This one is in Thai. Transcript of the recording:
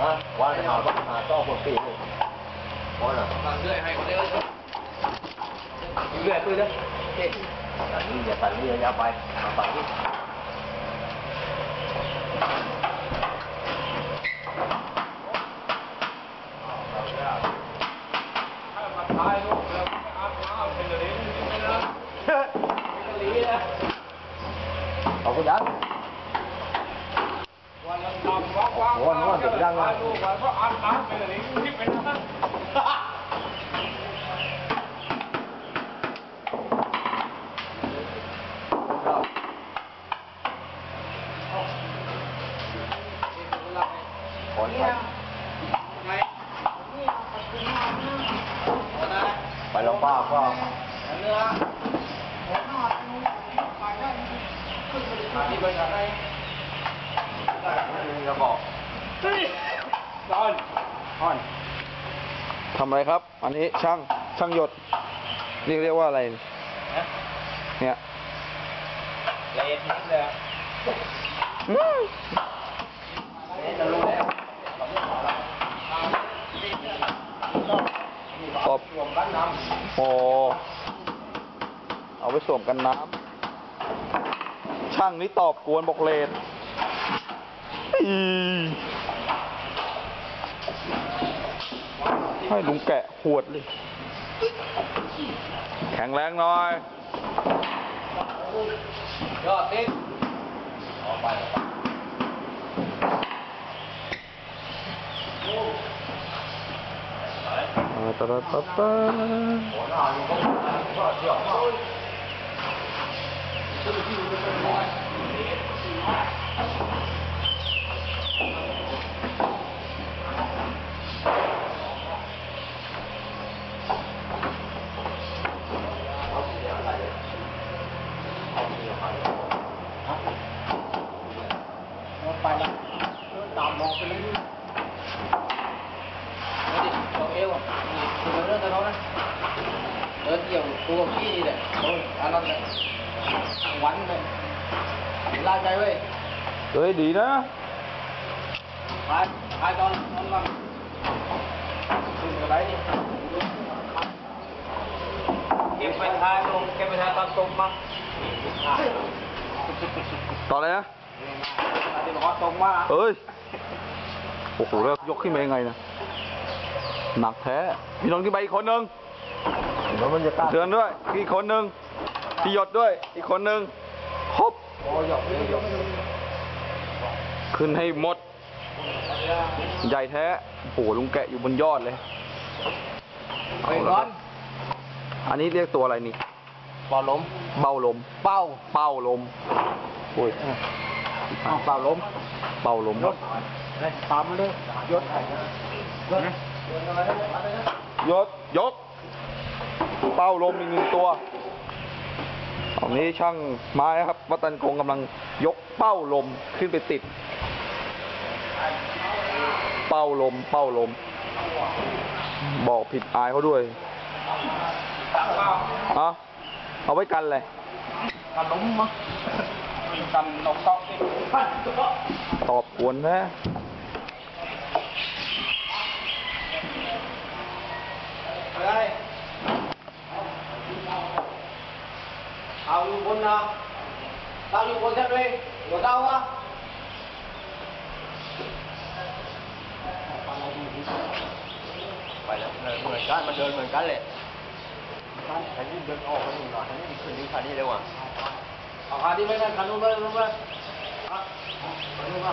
ฮะว่าจะหาว่าหาต่อคนปีนี่ว่าน่ะเรื่อยให้คนเดียวเรื่อยปื้ดเด้อเอ๊ะตัดนี่อย่าตัดนี่อย่าไปเอาไปนี่ตายลูกแล้วอาบน้ำเป็นอะไรนี่ ไม่นะเป็นอะไรนะเอไปยัดวันละนำวันเพราะอาบน้ำเป็นอะไรนี่เป็นนะขอนไปไงไปลอ งป้าก็เนื้อที่ไปทางไหนจะบอกตอนอ่อนทำอะไรครับ อันนี้ช่างช่างหยดเรียกเรียกว่าอะไร เนี่ยละเอียดนิดเลยจะรู้แล้วตอบรวมกันน้โอเอาไปสวมกันน้ำช่างนี้ตอบกวนบอกเลน อีให้ลุงแกะหวดเลย แข็งแรงหน่อยยอดติ๊กำออกไปตะตะตะตะหัวหน้าอยู่ก็ก็เชื่อมากไปละตามมองไปเลยนี่ไม่ดิลองเอวอะคุณเรื่องกันแล้วนะเดินเกี่ยวตัวพี่นี่แหละ โอ้ยอันนั้นแหละวันเลยลาใจเว้ยเฮ้ยดีนะไปไปตอนตอนก่อนขึ้นกระไรนี่เก็บไปทายลงเก็บไปทายตอนตกมาต่อเลยนะที่บอกว่าตรงมาเอ้ยโอ้โหแล้วยกขึ้นมายังไงนะหนักแท้มีน้องที่ไปอีกคนนึงแล้วมันจะกล้าเดือนด้วยอีกคนนึงพี่หยดด้วย อีกคนนึงครบโอ้ยกนี่ยกขึ้นให้หมด ใหญ่แท้โอ้โหลุงแกะอยู่บนยอดเลยไปก่อนอันนี้เรียกตัวอะไรนี่ปอล้มเบ้าลม เป้า เป้าลมโอ้ยเอาเป้าล้มเป้าลมยศ ตามมาเลยยศยศยกยก เป้าลมอีกหนึ่งตัวตอนนี้ช่างไม้ครับวัตันคงกำลังยกเป้าลมขึ้นไปติด เป้าลม เป้าลม บอกผิดอายเขาด้วยตักเป้าอะเอาไว้กันเลยกระล้มมั้งมีกันนกตอกนี่พันตัวตอบกวนนะ อะไรเอาอยู่บนนะตั้งอยู่บนแค่ด้วยหัวเต้าวะไปแล้วเหมือนกันมันเดินเหมือนกันเลยอันนี้เดินออกมาหนึ่งหน่อยอันนี้ขึ้นนี้คันนี้เร็วอะเอาขาที่ไม่ได้ขันนู้นไปนู้นไปอะขันนู้นมา